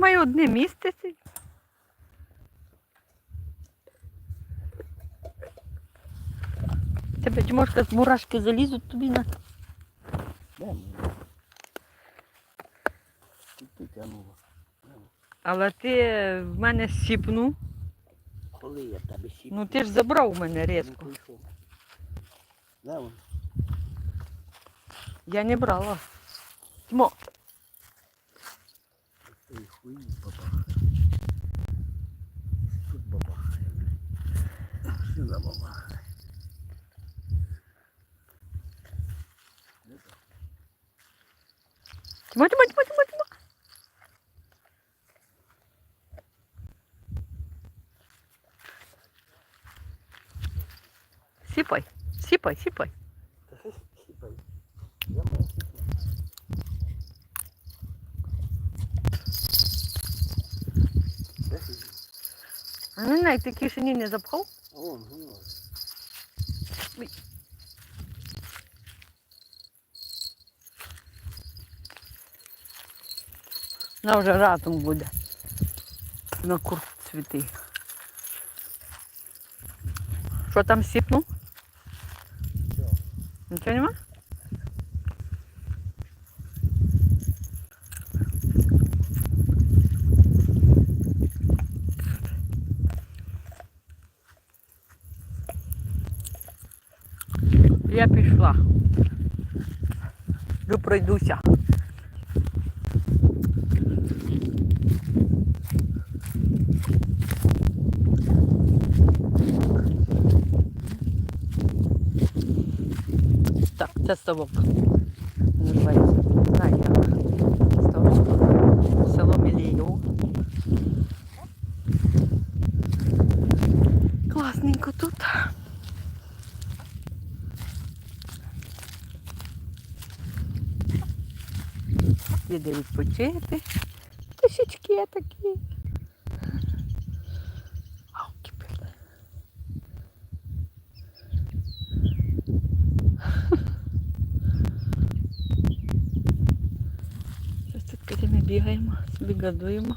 має одне місце. це. Тебе Тимошка, мурашки залізуть тобі на. Але ти в мене сіпнув. Коли я тебе сіпну? Ну ти ж забрав у мене Ну, різко. він? Я не брала. Тьмо, Ой, хуй бабахає. Тут бабахає. Сюди бабахає. тьмо, тьмо, тьмо, тьмо, тьмо. Сіпай, сіпай, сіпай. Та хай сіпай. Я Не знаю, ти кишені не запхав? Воно. На вже ратом буде. На курс цвіти. Що там сіпнув? Все. Нічого нема? Я пішла. Йду пройдуся. Так, це ставок. Називається. Знаю як. Ставок. Село Міліїв. Класненько тут. Іде відпочити. Кошечки такі. Зараз тут ми бігаємо, собі гадуємо.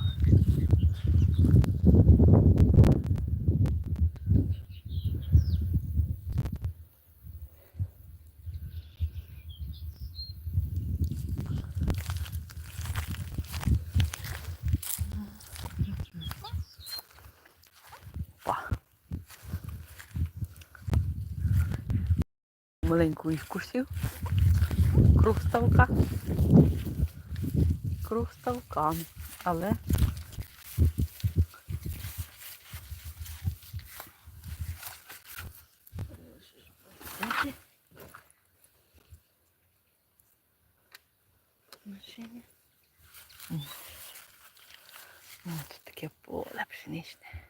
Маленьку екскурсію. Круг ставка. Круг ставка. Але машині. О, тут таке поле пшеничне.